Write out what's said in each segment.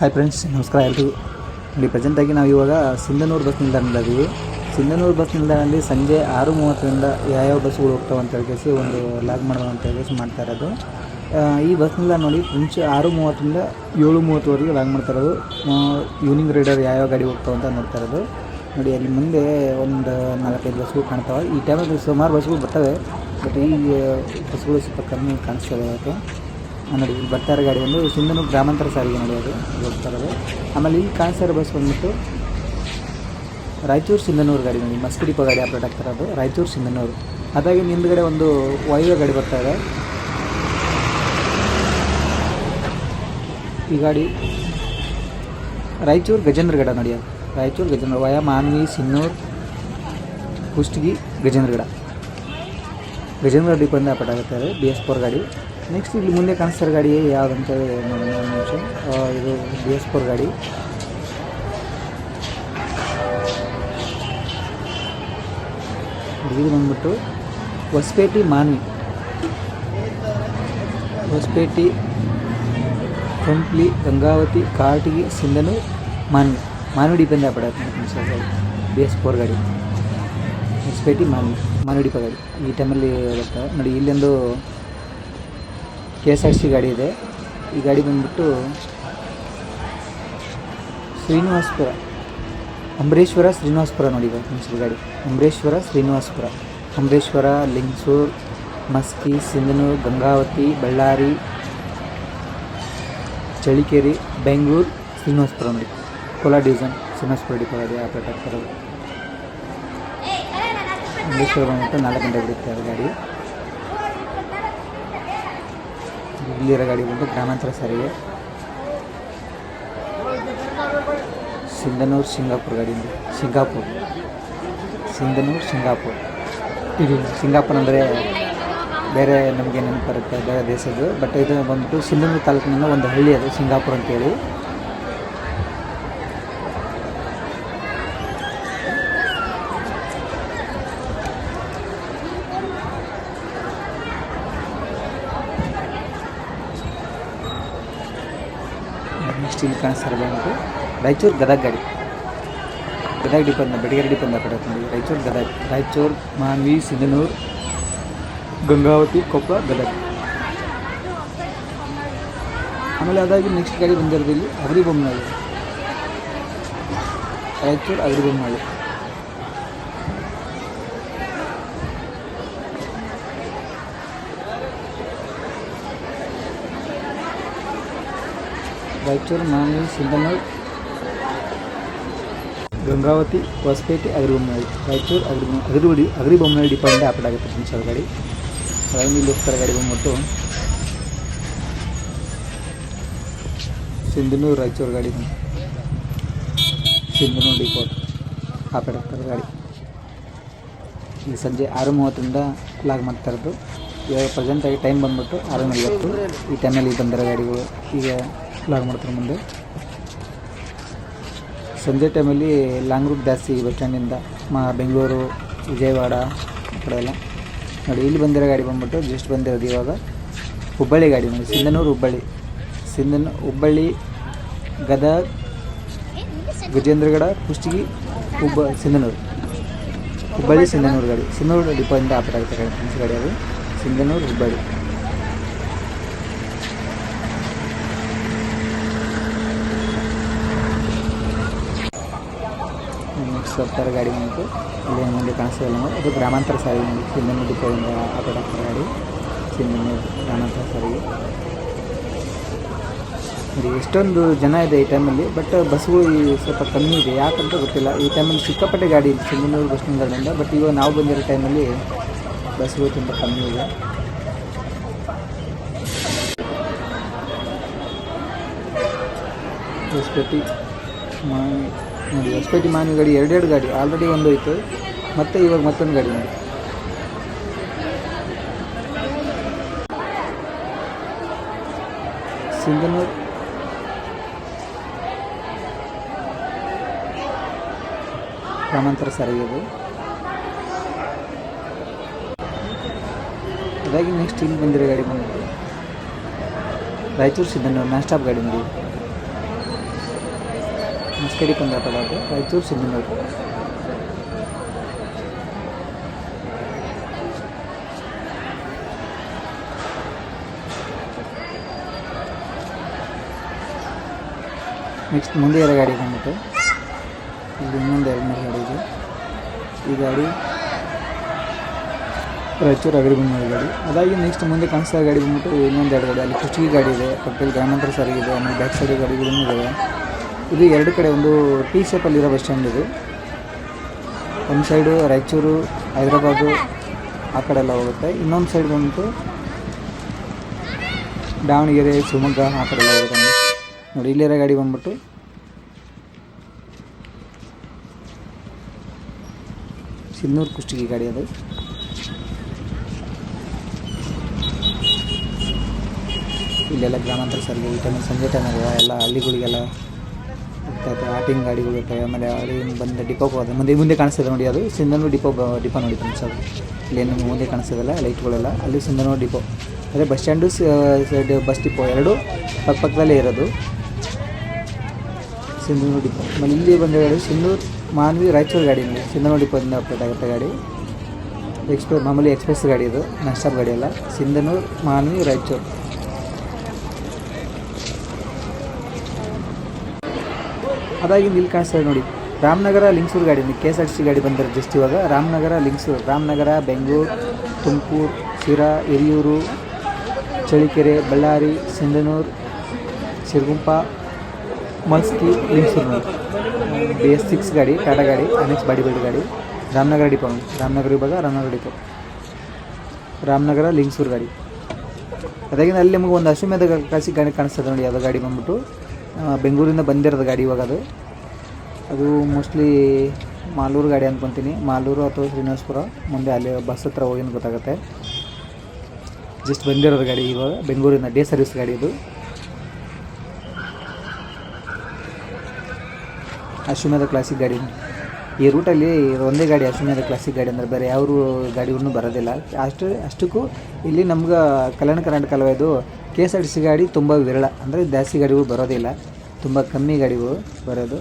Hi friends ನಮಸ್ಕಾರ ಎಲ್ರಿಗೂ. ನೋಡಿ ಪ್ರೆಸೆಂಟಾಗಿ ನಾವು ಇವಾಗ ಸಿಂಧನೂರು ಬಸ್ ನಿಲ್ದಾಣದಲ್ಲಿದ್ದೀವಿ ಸಿಂಧನೂರು ಬಸ್ ನಿಲ್ದಾಣದಲ್ಲಿ ಸಂಜೆ ಆರು ಮೂವತ್ತರಿಂದ ಯಾವ್ಯಾವ ಬಸ್ಗಳು ಹೋಗ್ತಾವೆ ಅಂತ ಹೇಳಿ ಒಂದು ಲಾಗ್ ಮಾಡೋಣ ಅಂತ ಹೇಳಿ ಮಾಡ್ತಾ ಇರೋದು. ಈ ಬಸ್ ನಿಲ್ದಾಣ ನೋಡಿ, ಮುಂಚೆ ಆರು ಮೂವತ್ತರಿಂದ ಏಳು ಮೂವತ್ತುವರೆಗೆ ಲಾಗ್ ಮಾಡ್ತಾ ಇರೋದು. ಈವ್ನಿಂಗ್ ರೈಡರ್ ಯಾವ್ಯಾವ ಗಾಡಿ ಹೋಗ್ತಾವೆ ಅಂತ ನೋಡ್ತಾ ಇರೋದು. ನೋಡಿ, ಅಲ್ಲಿ ಮುಂದೆ ಒಂದು ನಾಲ್ಕೈದು ಬಸ್ಗಳು ಕಾಣ್ತಾವೆ. ಈ ಟೈಮಲ್ಲಿ ಸುಮಾರು ಬಸ್ಗಳು ಬರ್ತವೆ. ಬಟ್ ಈ ಬಸ್ಗಳು ಸ್ವಲ್ಪ ಕಮ್ಮಿ ಕಾಣಿಸ್ತವೆ ನೋಡಿ ಇಲ್ಲಿ ಬರ್ತಾ ಇರೋ ಗಾಡಿ ಒಂದು ಸಿಂಧನೂರು ಗ್ರಾಮಾಂತರ ಸಾರಿಗೆ ನೋಡಿ ಅದು ಹೋಗ್ತಾ ಇರೋದು. ಆಮೇಲೆ ಇಲ್ಲಿ ಕಾಣಿಸ್ತಾ ಬಸ್ ಬಂದ್ಬಿಟ್ಟು ರಾಯಚೂರು ಸಿಂಧನೂರು ಗಾಡಿ ನೋಡಿ. ಮಸ್ಕಿಡಿಪ ಗಾಡಿ ಆಪ್ರೇಟ್ ಆಗ್ತಾ ಇರೋದು. ರಾಯಚೂರು ಸಿಂಧನೂರು. ಅದಾಗಿ ಹಿಂದ್ಗಡೆ ಒಂದು ವಾಯುವ್ಯ ಗಾಡಿ ಬರ್ತಾ ಇದೆ. ಈ ಗಾಡಿ ರಾಯಚೂರು ಗಜೇಂದ್ರಗಡ ನೋಡಿ. ಅದು ರಾಯಚೂರು ಗಜೇಂದ್ರ ವಯ ಮಾನ್ವಿ ಸಿನ್ನೂರು ಕುಷ್ಟಗಿ ಗಜೇಂದ್ರಗಡ ಗಜೇಂದ್ರ ಆಗುತ್ತೆ ಅದು. ಬಿ ಎಸ್ ಫೋರ್ ಗಾಡಿ. ನೆಕ್ಸ್ಟ್ ಇಲ್ಲಿ ಮುಂದೆ ಕಾಣಿಸ್ತಾರೆ ಗಾಡಿ ಯಾವುದಂತ ನಿಮಿಷ. ಇದು ಬಿ ಎಸ್ ಫೋರ್ ಗಾಡಿ. ಇದು ಬಂದ್ಬಿಟ್ಟು ಹೊಸಪೇಟೆ ಮಾನ್ವಿ. ಹೊಸಪೇಟೆ, ಕಂಪ್ಲಿ, ಗಂಗಾವತಿ ಕಾಟಿಗಿ ಸಿಂಧನು ಮಾನ್ವಿ. ಮಾನ್ವಿ ಡಿಪೆಂಡ್ ಗಾಡಿ ಬಿ ಎಸ್ ಫೋರ್ ಗಾಡಿ. ಹೊಸಪೇಟೆ, ಮಾನ್ವಿ. ಮಾನ್ವಿ ಡಿಪೋ ಗಾಡಿ. ಈ ಟೈಮಲ್ಲಿ ಬರ್ತವೆ ನೋಡಿ, ಇಲ್ಲೊಂದು ಕೆ ಎಸ್ ಆರ್ ಸಿ ಗಾಡಿ ಇದೆ. ಈ ಗಾಡಿ ಬಂದ್ಬಿಟ್ಟು ಶ್ರೀನಿವಾಸ್ಪುರ, ಅಂಬರೇಶ್ವರ, ಶ್ರೀನಿವಾಸ್ಪುರ ನೋಡಿ ಈ ಗಾಡಿ. ಅಂಬರೇಶ್ವರ, ಶ್ರೀನಿವಾಸ್ಪುರ. ಅಂಬರೇಶ್ವರ, ಲಿಂಗ್ಸೂರ್, ಮಸ್ಕಿ, ಸಿಂಧನೂರು, ಗಂಗಾವತಿ, ಬಳ್ಳಾರಿ ಚಳಿಕೇರಿ ಬೆಂಗಳೂರು, ಶ್ರೀನಿವಾಸ್ಪುರ ನೋಡಿ. ಕೋಲಾರ ಡಿವಿಷನ್ ಶ್ರೀನಿವಾಸ್ಪುರ ಡಿಪೋ ಗಾಡಿ ಆಪರೇಟ್ ಆಗ್ತಾರೆ ಅಂಬರೇಶ್ವರ ಬಂದ್ಬಿಟ್ಟು ನಾಲ್ಕು ಗಂಟೆ ಬಿಡುತ್ತೆ ಅದು ಗಾಡಿ. ಇಲ್ಲಿರೋ ಗಾಡಿ ಬಂದು ಗ್ರಾಮಾಂತರ ಸಾರಿಗೆ. ಸಿಂಧನೂರು, ಸಿಂಗಾಪುರ್ ಗಾಡಿ ಇದೆ ಸಿಂಗಾಪುರ್. ಸಿಂಧನೂರು, ಸಿಂಗಾಪುರ್. ಇದು ಸಿಂಗಾಪುರ್ ಅಂದರೆ ಬೇರೆ ನಮಗೆ ನೆನಪು ಬರುತ್ತೆ, ಬೇರೆ ದೇಶದ್ದು. ಬಟ್ ಇದು ಬಂದ್ಬಿಟ್ಟು ಸಿಂಧನೂರು ತಾಲೂಕಿನಿಂದ ಒಂದು ಹಳ್ಳಿ ಅದು, ಸಿಂಗಾಪುರ್ ಅಂತೇಳಿ. ಇಲ್ಲಿ ಕಾಣಿಸ್ತಾರೆ ಬಂದ್ಬಿಟ್ಟು ರಾಯಚೂರು ಗದಗ ಗಾಡಿ. ಗದಗ ಡಿಪಂದ ಬೆಡಗೇರಿ ಡಿಪಂದ ಕಡೆ ರಾಯಚೂರು ಗದಗ, ರಾಯಚೂರು ಮಾನ್ವಿ, ಸಿಂಧನೂರು, ಗಂಗಾವತಿ ಕೊಪ್ಪ ಗದಗ. ಆಮೇಲೆ ಅದಾಗಿ ನೆಕ್ಸ್ಟ್ ಗಾಡಿ ಬಂದಿರೋದು ಇಲ್ಲಿ ಅಗರಿ ಬೊಮ್ಮನಹಳ್ಳಿ ರಾಯಚೂರು ಅಗರಿ ರಾಯಚೂರು, ಮಾನ್ವಿ ಸಿಂಧನೂರು ಗಂಗಾವತಿ, ಹೊಸಪೇಟೆ ಅಗ್ರಿಬೊಮ್ಮನಹಳ್ಳಿ ರಾಯಚೂರು ಅಗ್ರಿ ಅಗರಿಬಡಿ ಅಗ್ರಿಬೊಮ್ಮನಹಳ್ಳಿ ಡಿಪೆಂಡ್ ಆಪರೇಟ್ ಆಗುತ್ತೆ ಫ್ರೆಂಡ್ಸ್ ಗಾಡಿ ಅದರಲ್ಲಿ ಇಲ್ಲಿ ಹೋಗ್ತಾರೆ, ಗಾಡಿ ಬಂದ್ಬಿಟ್ಟು. ಸಿಂಧನೂರು, ರಾಯಚೂರು ಗಾಡಿ ಸಿಂಧನೂರು ಡಿಪೋರ್ಟ್ ಆಪರೇಟ್ ಆಗ್ತಾರೆ ಗಾಡಿ. ಈಗ ಸಂಜೆ ಆರು ಮೂವತ್ತರಿಂದ ಲಾಗ್ ಮಾಡ್ತಾ ಇರೋದು. ಇವಾಗ ಪ್ರೆಸೆಂಟಾಗಿ ಟೈಮ್ ಬಂದ್ಬಿಟ್ಟು ಆರು ನಲ್ವತ್ತು. ಈ ಟೈಮಲ್ಲಿ ಬಂದಿರೋ ಗಾಡಿಗಳು ಈಗ ಲಾಗ್ ಮಾಡ್ತಾರೆ ಮುಂದೆ. ಸಂಜೆ ಟೈಮಲ್ಲಿ ಲಾಂಗ್ ರೂಟ್ ಜಾಸ್ತಿ ಬಸ್ ಸ್ಟ್ಯಾಂಡಿಂದ ಮಾ ಬೆಂಗಳೂರು ವಿಜಯವಾಡ ಆ ಕಡೆ ಎಲ್ಲ ನೋಡಿ. ಇಲ್ಲಿ ಬಂದಿರೋ ಗಾಡಿ ಬಂದ್ಬಿಟ್ಟು ಜಸ್ಟ್ ಬಂದಿರೋದು ಇವಾಗ ಹುಬ್ಬಳ್ಳಿ ಗಾಡಿ ನೋಡಿ. ಸಿಂಧನೂರು ಹುಬ್ಬಳ್ಳಿ ಸಿಂಧನ ಹುಬ್ಬಳ್ಳಿ ಗದಗ ಗಜೇಂದ್ರಗಡ ಕುಷ್ಟಗಿ ಹುಬ್ಬ ಸಿಂಧನೂರು ಹುಬ್ಬಳ್ಳಿ ಸಿಂಧನೂರು ಗಾಡಿ. ಸಿಂಧನೂರು ಡಿಪೋಯಿಂದ ಆಪರೇಟ್ ಫ್ರೆಂಡ್ಸ್ ಗಾಡಿ ಅದು. ಸಿಂಧನೂರು ಹುಬ್ಬಳ್ಳಿ ಹೋಗ್ತಾರೆ ಗಾಡಿ ಬಂತು ಇಲ್ಲಿ ಮುಂದೆ ಕಾಣಿಸ್ತಿಲ್ಲ ಅದು ಗ್ರಾಮಾಂತರ ಸಾರಿಗೆ ನೋಡಿ ಸಿಂಧನೂರು ಡಿಪೋದಿಂದ ಆಪರೇಟ್ ಆಗ್ತಾರೆ ಗಾಡಿ. ಸಿಂಧನೂರು ಗ್ರಾಮಾಂತರ ಸಾರಿಗೆ. ನೋಡಿ ಎಷ್ಟೊಂದು ಜನ ಇದೆ ಈ ಟೈಮಲ್ಲಿ, ಬಟ್ ಬಸ್ಗಳು ಸ್ವಲ್ಪ ಕಮ್ಮಿ ಇದೆ. ಯಾಕಂತ ಗೊತ್ತಿಲ್ಲ. ಈ ಟೈಮಲ್ಲಿ ಸಿಕ್ಕಾಪಟ್ಟೆ ಗಾಡಿ ಇದೆ ಸಿಂಧನೂರು ಬಸ್ ನಿಲ್ದಾಣದಿಂದ. ಬಟ್ ಇವಾಗ ನಾವು ಬಂದಿರೋ ಟೈಮಲ್ಲಿ ಬಸ್ಗಳು ತುಂಬ ಕಮ್ಮಿ ಇದೆ. ಹೊಸಪೇಟೆ ಮಾನಿ ನೋಡಿ ಎಸ್ ಪಿ ಟಿ ಮಾನಿ ಗಾಡಿ, ಎರಡೆರಡು ಗಾಡಿ ಆಲ್ರೆಡಿ ಒಂದು ಹೋಯ್ತು ಮತ್ತೆ ಇವಾಗ ಮತ್ತೊಂದು ಗಾಡಿ ನೋಡಿ. ಸಿಂಧನೂರು. ಗ್ರಾಮಾಂತರ ಸಾರಿಗೆ ಅದು ಅದಾಗಿ ನೆಕ್ಸ್ಟ್ ಇಲ್ಲಿ ಬಂದಿರೋ ಗಾಡಿ ಬಂದಿದೆ ರಾಯಚೂರು ಸಿದ್ದನೂರು ನಾನ್ ಗಾಡಿ ನೋಡಿ. ಮಸ್ಕಡಿ ಕುಂದಾಪುರ ಅದು ರಾಯಚೂರು ಸಿಂಧನೂರು ನೆಕ್ಸ್ಟ್ ಮುಂದೆ ಇರೋ ಗಾಡಿ ಬಂದ್ಬಿಟ್ಟು ಇಲ್ಲಿ ಇನ್ನೊಂದು ಎರಡು ಮೂರು ಗಾಡಿ ಇದೆ. ಈ ಗಾಡಿ ರಾಯಚೂರು ಅಗ್ರಿಬೊಮ್ಮೆ ಗಾಡಿ. ಅದಾಗಿ ನೆಕ್ಸ್ಟ್ ಮುಂದೆ ಕಾಣಿಸ್ತಾ ಗಾಡಿ ಬಂದ್ಬಿಟ್ಟು ಇನ್ನೊಂದು ಎರಡು ಗಾಡಿ. ಅಲ್ಲಿ ಕುಷ್ಟಗಿ ಗಾಡಿ ಇದೆ ಪಕ್ಕದಲ್ಲಿ ಗ್ರಾಮಾಂತರ ಸಾರಿಗೆ ಇದೆ, ಆಮೇಲೆ ಬ್ಯಾಕ್ ಸೈಡ್ ಗಾಡಿಗಳೂ ಇದ್ದಾವೆ ಇದು ಎರಡು ಕಡೆ, ಒಂದು ಟಿ ಶೇಪಲ್ಲಿರೋ ಬಸ್ ಸ್ಟ್ಯಾಂಡ್ ಇದು. ಒಂದು ಸೈಡು ರಾಯಚೂರು, ಹೈದ್ರಾಬಾದು, ಆ ಕಡೆ ಎಲ್ಲ ಹೋಗುತ್ತೆ. ಇನ್ನೊಂದು ಸೈಡ್ ಬಂದ್ಬಿಟ್ಟು ದಾವಣಗೆರೆ, ಶಿವಮೊಗ್ಗ, ಆ ಕಡೆ ಎಲ್ಲ ಹೋಗುತ್ತೆ. ನೋಡಿ. ಇಲ್ಲಿರೋ ಗಾಡಿ ಬಂದ್ಬಿಟ್ಟು ಸಿನ್ನೂರು ಕುಷ್ಟಗಿ ಗಾಡಿ ಅದು. ಇಲ್ಲೆಲ್ಲ ಗ್ರಾಮಾಂತರ ಸಾರಿಗೆ ಈ ಟೈಮ್ ಸಂಜೆ ಟೈಮಾಗ ಎಲ್ಲ ಹಳ್ಳಿಗಳಿಗೆಲ್ಲ ಹೋಗ್ತಾ ಆಟಿಂಗ್ ಗಾಡಿಗಳು ಇರ್ತವೆ ಆಮೇಲೆ ಏನು ಬಂದ ಡಿಪೋ ಹೋಗೋದು ಮುಂದೆ ಮುಂದೆ ಕಾಣಿಸ್ತದೆ ನೋಡಿ ಅದು. ಸಿಂಧನೂ ಡಿಪೋ ಡಿಪೋ ನೋಡಿ ಫ್ರೆಂಡ್ಸ್ ಅದು. ಇಲ್ಲೇನು ಮುಂದೆ ಕಾಣಿಸ್ತದಲ್ಲ ಲೈಟ್ಗಳೆಲ್ಲ ಅಲ್ಲಿ ಸಿಂಧನೂರು ಡಿಪೋ ಅದೇ bus stand side bus depot ಎರಡು. ಪಕ್ಕ ಪಕ್ಕದಲ್ಲೇ ಇರೋದು. ಸಿಂಧನೂರು ಡಿಪೋ ಆಮೇಲೆ ಇಲ್ಲಿ ಬಂದ ಗಾಡಿ ಸಿಂಧೂರು ಮಾನ್ವಿ ರಾಯಚೂರು ಗಾಡಿ ಇಲ್ಲಿ ಸಿಂಧನೂ ಡಿಪೋದಿಂದ ಅಪ್ಡೇಟ್ ಆಗುತ್ತೆ ಗಾಡಿ. ಎಕ್ಸ್ಪ್ರೆಸ್ ಮಾಮೂಲಿ ಎಕ್ಸ್ಪ್ರೆಸ್ ಗಾಡಿ ಇದು. ನಷ್ಟ ಗಾಡಿ ಅಲ್ಲ. ಸಿಂಧನೂರು ಮಾನ್ವಿ ರಾಯಚೂರು. ಅದಾಗಿ ಇಲ್ಲಿ ಕಾಣಿಸ್ತದೆ ನೋಡಿ. ರಾಮನಗರ, ಲಿಂಗ್ಸೂರು ಗಾಡಿ K S R T C ಗಾಡಿ ಬಂದರೆ ಜಸ್ಟ್ ಇವಾಗ ರಾಮನಗರ, ಲಿಂಗ್ಸೂರು. ರಾಮನಗರ, ಬೆಂಗಳೂರು, ತುಮಕೂರು, ಶಿರಾ, ಹಿರಿಯೂರು ಚಳಿಕೆರೆ ಬಳ್ಳಾರಿ, ಸಿಂಧನೂರು ಸಿರುಗುಂಪ ಮಸ್ಕಿ ಲಿಂಗ್ಸೂರು ನೋಡಿ. ಬಿ ಎಸ್ ಸಿಕ್ಸ್ ಗಾಡಿ ಟಾಟಾ ಗಾಡಿ ಅನೆಕ್ಸ್ ಬಾಡಿ ಬಿಲ್ಡ್ ಗಾಡಿ, ರಾಮನಗರ ಡಿಪೋ ರಾಮನಗರ ವಿಭಾಗ, ರಾಮನಗರ ಡಿಪೋ. ರಾಮನಗರ, ಲಿಂಗ್ಸೂರು ಗಾಡಿ. ಅದಾಗಿಂದ ಅಲ್ಲಿ ನಿಮಗೆ ಒಂದು ಅಶ್ವಮೇಧ ಕಾಸಿ ಗಾಡಿ ಕಾಣಿಸ್ತದೆ ನೋಡಿ, ಯಾವುದೋ ಗಾಡಿ ಬಂದ್ಬಿಟ್ಟು. ಬೆಂಗಳೂರಿಂದ ಬಂದಿರೋದು ಗಾಡಿ ಇವಾಗ ಅದು. ಅದು ಮೋಸ್ಟ್ಲಿ ಮಾಲೂರು ಗಾಡಿ ಅಂದ್ಕೊತೀನಿ ಮಾಲೂರು ಅಥವಾ ಶ್ರೀನಿವಾಸಪುರ, ಮುಂದೆ ಅಲ್ಲಿ ಬಸ್ ಹತ್ರ ಹೋಗಿನ ಗೊತ್ತಾಗುತ್ತೆ. ಜಸ್ಟ್ ಬಂದಿರೋದು ಗಾಡಿ ಇವಾಗ ಬೆಂಗಳೂರಿನ ಡೇ ಸರ್ವಿಸ್ ಗಾಡಿ ಇದು. ಅಶ್ವಮೇಧ ಕ್ಲಾಸಿಕ್ ಗಾಡಿ. ಈ ರೂಟಲ್ಲಿ ಒಂದೇ ಗಾಡಿ ಅಶ್ವಮೇಧ ಕ್ಲಾಸಿಕ್ ಗಾಡಿ ಅಂದರೆ ಬೇರೆ ಯಾವ ಗಾಡಿಗಳನ್ನೂ ಬರೋದಿಲ್ಲ. ಅಷ್ಟು, ಅಷ್ಟಕ್ಕೂ ಇಲ್ಲಿ ನಮ್ಗೆ ಕಲ್ಯಾಣ ಕರ್ನಾಟಕ ಅಲ್ವಾ ಇದು? K S R T C ಗಾಡಿ ತುಂಬ ವಿರಳ. ಅಂದರೆ ಜಾಸ್ತಿ ಗಾಡಿಗಳು ಬರೋದಿಲ್ಲ. ತುಂಬ ಕಮ್ಮಿ ಗಾಡಿಗಳು ಬರೋದು.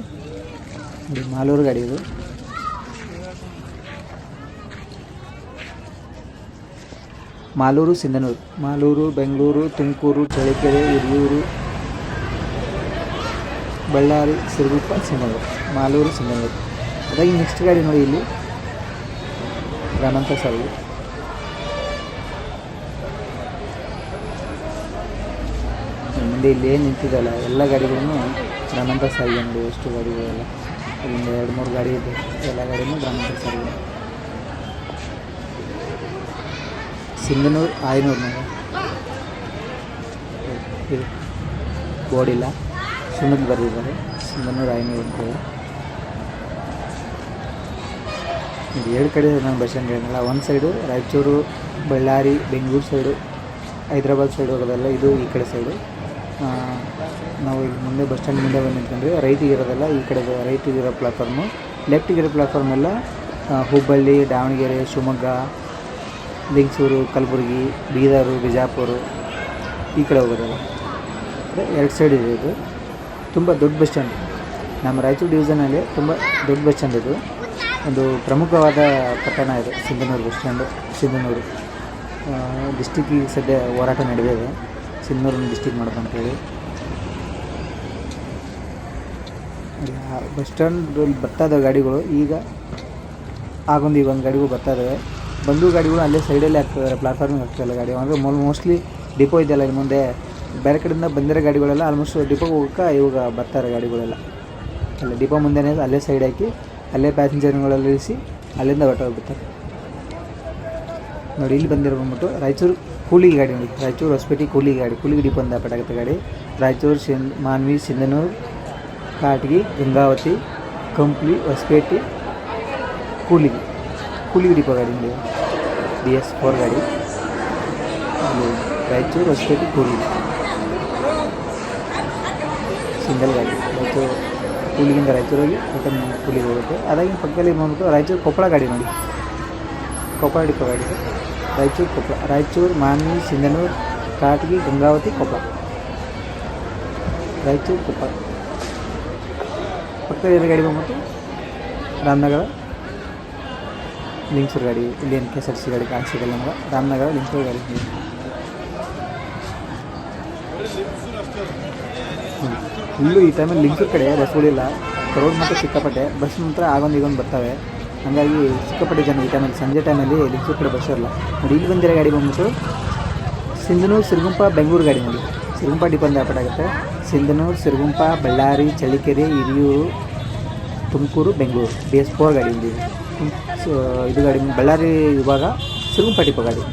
ಇದು ಮಾಲೂರು ಗಾಡಿ ಇದು. ಮಾಲೂರು, ಸಿಂಧನೂರು. ಮಾಲೂರು, ಬೆಂಗಳೂರು, ತುಮಕೂರು, ಚಳ್ಳಕೆರೆ, ಹಿರಿಯೂರು, ಬಳ್ಳಾರಿ, ಸಿರುಗುಪ್ಪ, ಸಿಂಧನೂರು. ಮಾಲೂರು, ಸಿಂಧನೂರು. ಅದಾಗಿ ನೆಕ್ಸ್ಟ್ ಗಾಡಿ ನೋಡಿ ಇಲ್ಲಿ. ಗ್ರಾಮಾಂತರ ಸಾರಿಗೆ. ಮುಂದೆ ಇಲ್ಲಿ ಏನು ನಿಂತಿದಲ್ಲ ಎಲ್ಲ ಗಾಡಿಗಳನ್ನು ಗ್ರಾಮಾಂತರ ಸಾರಿಗೆ ನೋಡಿ, ಎಷ್ಟು ಗಾಡಿಗಳೆಲ್ಲ. ಇಲ್ಲಿಂದ ಎರಡು, ಮೂರು ಗಾಡಿ ಇದೆ. ಎಲ್ಲ ಗಾಡಿನೂ ಗ್ರಾಮಾಂತರ ಸಾರಿಗೆ. ಸಿಂಧನೂರು, ಆಯನೂರು ನೋಡಿ. ಬೋರ್ಡಿಲ್ಲ ಸುಣ್ಣದ ಬರೆದಿದ್ದಾರೆ. ಸಿಂಧನೂರು ಐನೂರು ಅಂತೇಳಿ ಇದು ಎರಡು ಕಡೆ ನಾನು ಬಸ್ ಸ್ಟ್ಯಾಂಡ್ ಹೇಳಿದ್ನಲ್ಲ ಒಂದು side Raichur, Ballari, Bengaluru side Hyderabad side ಹೋಗೋದಲ್ಲ ಇದು ಈ ಕಡೆ ಸೈಡು ನಾವು ಇಲ್ಲಿ ಮುಂದೆ ಬಸ್ ಸ್ಟ್ಯಾಂಡ್ ಮುಂದೆ ಬಂದು ನಿಂತ್ಕೊಂಡ್ರೆ ರೈಟಿಗೆ ಇರೋದಲ್ಲ ಈ ಕಡೆ ರೈಟಿಗೆ ಇರೋ ಪ್ಲಾಟ್ಫಾರ್ಮು ಲೆಫ್ಟಿಗೆ ಇರೋ ಪ್ಲಾಟ್ಫಾರ್ಮ್ ಎಲ್ಲ ಹುಬ್ಬಳ್ಳಿ, ದಾವಣಗೆರೆ, ಶಿವಮೊಗ್ಗ ಲಿಂಗಸೂರು ಕಲಬುರಗಿ, ಬೀದರು, ಬಿಜಾಪುರ ಈ ಕಡೆ ಹೋಗೋದಲ್ಲ. ಎರಡು ಸೈಡ್ ಇದೆ ಇದು. ತುಂಬ ದೊಡ್ಡ ಬಸ್ ಸ್ಟ್ಯಾಂಡ್. ನಮ್ಮ ರಾಯಚೂರು ಡಿವಿಷನಲ್ಲಿ ತುಂಬ ದೊಡ್ಡ ಬಸ್ ಸ್ಟ್ಯಾಂಡ್ ಇದು. ಒಂದು ಪ್ರಮುಖವಾದ ಪಟ್ಟಣ ಇದು, ಸಿಂಧನೂರು ಬಸ್ ಸ್ಟ್ಯಾಂಡು ಸಿಂಧನೂರು. ಡಿಸ್ಟಿಕ್ಕಿಗೆ ಸದ್ಯ ಹೋರಾಟ ನಡೆದಿದೆ ಸಿಂಧನೂರನ್ನ ಡಿಸ್ಟಿಕ್ ಮಾಡೋದಂತೇಳಿ ಬಸ್ ಸ್ಟ್ಯಾಂಡಲ್ಲಿ ಬರ್ತಾ ಗಾಡಿಗಳು ಈಗ ಆಗೊಂದು ಈಗ ಒಂದು ಗಾಡಿಗಳು ಬರ್ತಾ ಇದ್ದಾವೆ ಬಂದು ಗಾಡಿಗಳು ಅಲ್ಲೇ ಸೈಡಲ್ಲೇ ಹಾಕ್ತಿದ್ದಾರೆ ಪ್ಲಾಟ್ಫಾರ್ಮಿಗೆ ಹಾಕ್ತಾಯಿಲ್ಲ ಗಾಡಿ. ಅಂದರೆ ಮೋಸ್ಟ್ಲಿ ಡಿಪೋ ಇದೆಯಲ್ಲ ಇಲ್ಲಿ ಮುಂದೆ. ಬೇರೆ ಕಡೆಯಿಂದ ಬಂದಿರೋ ಗಾಡಿಗಳೆಲ್ಲ ಆಲ್ಮೋಸ್ಟ್ ಡಿಪೋಗೆ ಹೋಗೋಕೆ ಇವಾಗ ಬರ್ತಾರೆ ಗಾಡಿಗಳೆಲ್ಲ. ಅಲ್ಲ ಡಿಪೋ ಮುಂದೆನೇ ಅಲ್ಲೇ ಸೈಡ್ ಹಾಕಿ ಅಲ್ಲೇ ಪ್ಯಾಸೆಂಜರ್ಗಳೆಲ್ಲ ಇಳಿಸಿ ಅಲ್ಲಿಂದ ಹೊರಟೋಗ್ಬಿಡ್ತಾರೆ. ನೋಡಿ, ಇಲ್ಲಿ ಬಂದಿರೋ ಬಂದ್ಬಿಟ್ಟು ರಾಯಚೂರು ಕೂಲಿ ಗಾಡಿ ನೋಡಿ. ರಾಯಚೂರು ಹೊಸಪೇಟೆ ಕೂಲಿ ಗಾಡಿ, ಕೂಲಿಗೆ ಡಿಪೋ ಅಂತ ಪಟಾಗುತ್ತೆ ಗಾಡಿ. ರಾಯಚೂರು ಸಿನ್ ಮಾನ್ವಿ, ಸಿಂಧನೂರು, ಕಾಟಗಿ, ಗಂಗಾವತಿ, ಕಂಪ್ಲಿ, ಹೊಸಪೇಟೆ, ಕೂಲಿಗೆ. ಕೂಲಿಗೆ ಡಿಪೋ ಗಾಡಿ ನೋಡಿ ಡಿ ಎಸ್ ಫೋರ್ ಗಾಡಿ. ಇಲ್ಲಿ ರಾಯಚೂರು ಹೊಸಪೇಟೆ ಕೂಲಿಗೆ. ಸಿಂಗಲ್ ಗಾಡಿ. ರಾಯಚೂರು ಕೂಲಿಗಿಂದ ರಾಯಚೂರು ಹೋಗಿ ರಿಟರ್ನ್ ಕೂಲಿಗೆ ಹೋಗುತ್ತೆ. ಅದಾಗಿ ಪಕ್ಕದಲ್ಲಿ ಬಂದ್ಬಿಟ್ಟು ರಾಯಚೂರು ಕೊಪ್ಪಳ ಗಾಡಿ ನೋಡಿ. ಕೊಪ್ಪಳ ಡಿಪೋ ಗಾಡಿ. ರಾಯಚೂರು ಕೊಪ್ಪಳ. ರಾಯಚೂರು, ಮಾನ್ವಿ, ಸಿಂಧನೂರು, ಕಾಟಗಿ, ಗಂಗಾವತಿ, ಕೊಪ್ಪಳ. ರಾಯಚೂರು, ಕೊಪ್ಪಳ. ಪಕ್ಕದ ಗಾಡಿ ಬಂದ್ಬಿಟ್ಟು ರಾಮನಗರ ಲಿಂಕ್ಸೂರು ಗಾಡಿ. ಇಲ್ಲಿ ಏನು ಕೆ ಎಸ್ ಆರ್ ಸಿ ಗಾಡಿ ಕಾಣಿಸಿದಲ್ಲ ನಮ್ಗೆ? ರಾಮನಗರ ಲಿಂಕ್ಸೂರು ಗಾಡಿ. ಫುಲ್ಲು ಈ ಟೈಮಲ್ಲಿ ಲಿಂಕ್ ಕಡೆ ಬಸ್ಗಳಿಲ್ಲ ರೋಡ್ ಮಾತ್ರ ಸಿಕ್ಕಾಪಟ್ಟೆ. ಬಸ್ ಮಾತ್ರ ಆಗೊಂದು ಈಗೊಂದು ಬರ್ತವೆ. ಹಾಗಾಗಿ ಸಿಕ್ಕಾಪಟ್ಟೆ ಜನ ಈ ಟೈಮಲ್ಲಿ ಸಂಜೆ ಟೈಮಲ್ಲಿ ಲಿಂಕ್ ಕಡೆ ಬಸ್ ಇರಲ್ಲ. ನೋಡಿ, ಇಲ್ಲಿ ಬಂದಿರೋ ಗಾಡಿ ಬಂದ್ಬಿಟ್ಟು ಸಿಂಧನೂರು, ಸಿರುಗುಂಪ, ಬೆಂಗಳೂರು ಗಾಡಿ ನೋಡಿ. ಸಿರುಗುಂಪ ಡಿಪೋ ಏರ್ಪಾಟ್ ಆಗುತ್ತೆ. Sindhanur, Siruguppa, Ballari, Challakere, Hiriyur, Tumakuru, Bengaluru. B S four ಗಾಡಿ ಇಲ್ಲಿ ಇದು. ಗಾಡಿ ಬಳ್ಳಾರಿ ವಿಭಾಗ ಸಿರುಗುಂಪ ಡಿಪೋ ಗಾಡಿ.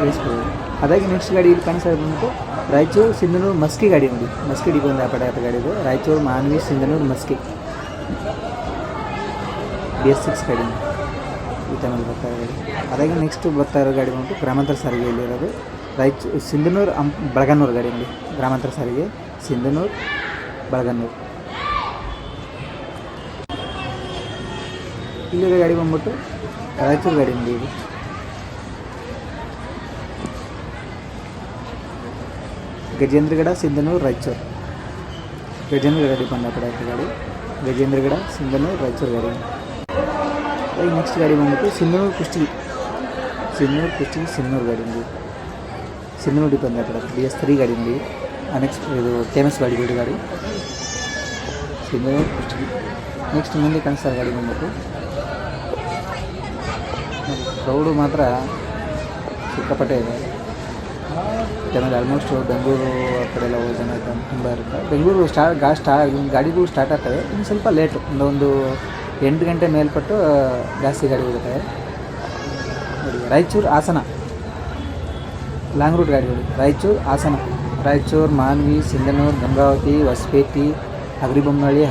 ಬಿ ಎಸ್ ಫೋರ್ ಅದಾಗಿ ನೆಕ್ಸ್ಟ್ ಗಾಡಿ ಇಲ್ಲಿ ಕಾಣಿಸ್ತಾ ಬಂದ್ಬಿಟ್ಟು ರಾಯಚೂರು, ಸಿಂಧನೂರು, ಮಸ್ಕಿ ಗಾಡಿ ನೋಡಿ. ಮಸ್ಕಿ ಒಂದು ಆಗುತ್ತೆ ಗಾಡಿ ಇದು. Raichur, Manvi, Sindhanur, Maski. B S six ಗಾಡಿ ಈ ಟೈಮಲ್ಲಿ ಬರ್ತಾ ಇರೋ ಅದಾಗಿ ನೆಕ್ಸ್ಟ್ ಬರ್ತಾ ಇರೋ ಗಾಡಿ ಬಂದ್ಬಿಟ್ಟು ಗ್ರಾಮಾಂತರ ಸಾರಿಗೆಯಲ್ಲಿ ಇರೋದು ರಾಯಚೂರು ಸಿಂಧನೂರು, ಅಂ ಬಳಗನ್ನೂರು ಗಾಡಿ ನೋಡಿ. ಗ್ರಾಮಾಂತರ ಸಾರಿಗೆ, ಸಿಂಧನೂರು ಬಳಗನ್ನೂರು ಇಲ್ಲಿರೋ ಗಾಡಿ ಬಂದ್ಬಿಟ್ಟು ರಾಯಚೂರು ಗಾಡಿ ನೋಡಿ ಇದು. ಗಜೇಂದ್ರಗಡ ಸಿಂಧನೂರು ರಾಯಚೂರು ಗಜೇಂದ್ರಗಡ ಡಿಪೆಂಡ್ ಆ ಕಡೆ ಆಯ್ತು ಗಾಡಿ ಗಜೇಂದ್ರಗಡ ಸಿಂಧನೂರು ರಾಯಚೂರು ಗಾಡಿ ಈಗ ನೆಕ್ಸ್ಟ್ ಗಾಡಿ ಬಂದ್ಬಿಟ್ಟು ಸಿಂಧನೂರು ಕುಷ್ಟಗಿ ಸಿಂಧನೂರು ಕುಷ್ಟಗಿ ಸಿಂಧನೂರು ಗಾಡಿ ನೋಡಿ ಸಿಂಧನೂರು ಡಿಪೆಂಡ್ ಆ ಕಡೆ ಬಿ ಎಸ್ ತ್ರೀ ಗಾಡಿ ನೋಡಿ ನೆಕ್ಸ್ಟ್ ಇದು ಕೆ ಎಂ ಎಸ್ ಗಾಡಿ ಬಿಡಿ ಗಾಡಿ ಸಿಂಧನೂರು ಕುಷ್ಟಗಿ ನೆಕ್ಸ್ಟ್ ಮುಂದೆ ಕಾಣಿಸ್ತಾ ಗಾಡಿ ಬಂದ್ಬಿಟ್ಟು ಕ್ರೌಡು ಮಾತ್ರ ಸಿಕ್ಕಾಪಟ್ಟೆ ಇದೆ ಆಮೇಲೆ ಆಲ್ಮೋಸ್ಟ್ ಬೆಂಗಳೂರು ಆ ಕಡೆ ಎಲ್ಲ ಹೋಗೋ ಜನ ತುಂಬ ಇರುತ್ತೆ. ಬೆಂಗಳೂರು ಸ್ಟಾರ್ಟ್ ಗಾ, ಸ್ಟಾ, ಗಾಡಿಗಳು ಸ್ಟಾರ್ಟ್ ಆಗ್ತವೆ, ಇನ್ನು ಸ್ವಲ್ಪ ಲೇಟ್ ಒಂದು ಒಂದು ಎಂಟು ಗಂಟೆ ಮೇಲ್ಪಟ್ಟು ಜಾಸ್ತಿ ಗಾಡಿ ಹೋಗುತ್ತೆ ರಾಯಚೂರು ಹಾಸನ. ಲಾಂಗ್ ರೂಟ್ ಗಾಡಿಗಳು ರಾಯಚೂರು ಹಾಸನ. ರಾಯಚೂರು, ಮಾನ್ವಿ, ಸಿಂಧನೂರು, ಗಂಗಾವತಿ, ಹೊಸಪೇಟೆ ಹಗರಿಬೊಮ್ಮನಹಳ್ಳಿ